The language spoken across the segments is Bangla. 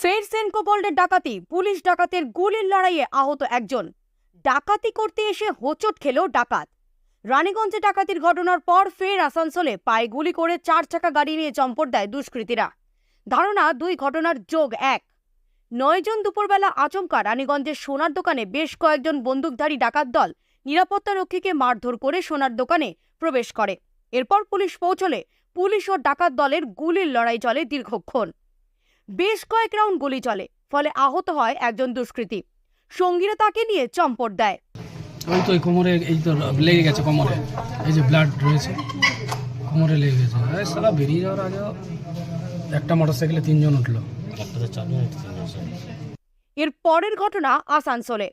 ফের সেনকো গোল্ডের ডাকাতি, পুলিশ ডাকাতের গুলির লড়াইয়ে আহত একজন। ডাকাতি করতে এসে হোঁচট খেল ডাকাত। রানীগঞ্জে ডাকাতির ঘটনার পর ফের আসানসোলে পায়ে গুলি করে চার চাকা গাড়ি নিয়ে চম্পট দেয় দুষ্কৃতীরা। ধারণা, দুই ঘটনার যোগ এক। নয়জন দুপুরবেলা আচমকা রানীগঞ্জের সোনার দোকানে বেশ কয়েকজন বন্দুকধারী ডাকাত দল নিরাপত্তারক্ষীকে মারধর করে সোনার দোকানে প্রবেশ করে। এরপর পুলিশ পৌঁছলে পুলিশ ও ডাকাত দলের গুলির লড়াই চলে দীর্ঘক্ষণ। বেশ কয়েক রাউন্ড গুলি চলে ফলে আহত হয় একজন দুষ্কৃতী। সঙ্গীরা তাকে নিয়ে চম্পট দেয়। ওই তো কোমরে এই তো লেগে গেছে কোমরে। এই যে ব্লাড রয়েছে কোমরে লেগে গেছে। এই সালা বেরিয়ে যাওয়ার আগে একটা মোটর সাইকেলে তিনজন উঠল। এর পরের ঘটনা আসানসোলে।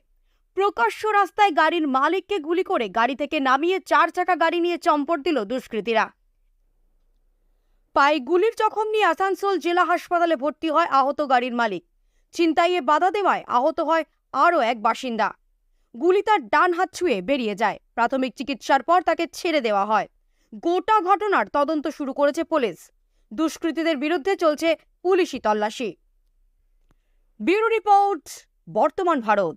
প্রকাশ্য রাস্তায় গাড়ির মালিককে গুলি করে গাড়ি থেকে নামিয়ে চার চাকা গাড়ি নিয়ে চম্পট দিল দুষ্কৃতীরা। পায়ে গুলির জখম নিয়ে আসানসোল জেলা হাসপাতালে ভর্তি হয় আহত গাড়ির মালিক। ছিনতাইয়ে বাধা দেওয়ায় আহত হয় আরও এক বাসিন্দা। গুলি তার ডান হাত ছুঁয়ে বেরিয়ে যায়। প্রাথমিক চিকিৎসার পর তাকে ছেড়ে দেওয়া হয়। গোটা ঘটনার তদন্ত শুরু করেছে পুলিশ। দুষ্কৃতীদের বিরুদ্ধে চলছে পুলিশি তল্লাশি। ব্যুরো রিপোর্ট, বর্তমান ভারত।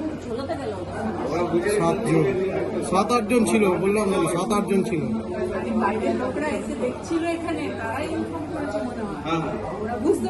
সাতজন সাত আটজন ছিল বললাম না, সাত আটজন ছিল? বাইরের লোকরা এসে দেখছিল এখানে তারাই ইনফর্ম করেছে মনে হয় ওরা বুঝতে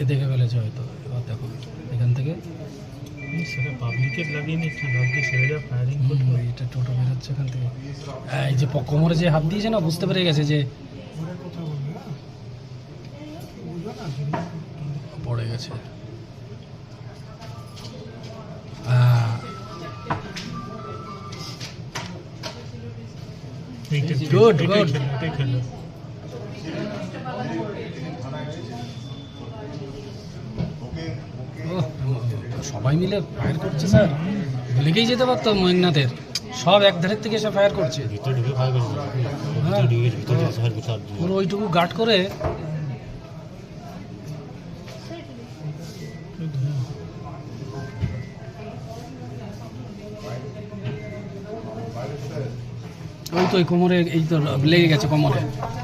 এ দেখে ফেলেছে হয়তো এবার দেখো। এখান থেকে সেটা পাবলিকের লাগিয়ে কি ভাবছি ছেলেরা ফায়ারিং হুম, এটা টোটো বেরোচ্ছে এখান থেকে। এই যে কোমরে যে হাত দিয়েছে না বুঝতে পেরে গেছে যে পড়ে গেছে। সবাই মিলে ফায়ার করছে স্যার। লেগেই যেতে পারতো মেঘনাথের সব এক ধারের থেকে এসে ফায়ার করছে। হ্যাঁ। পুরো ওইটুকু গার্ড করে ওই তো ওই কোমরে এই তো লেগে গেছে কোমরে।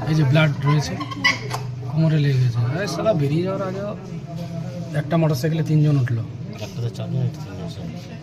এই যে ব্লাড রয়েছে কোমরে লেগে গেছে। সালা বেরিয়ে যাওয়ার আগে একটা মোটর সাইকেলে তিনজন উঠল। 役立ちはどういうところに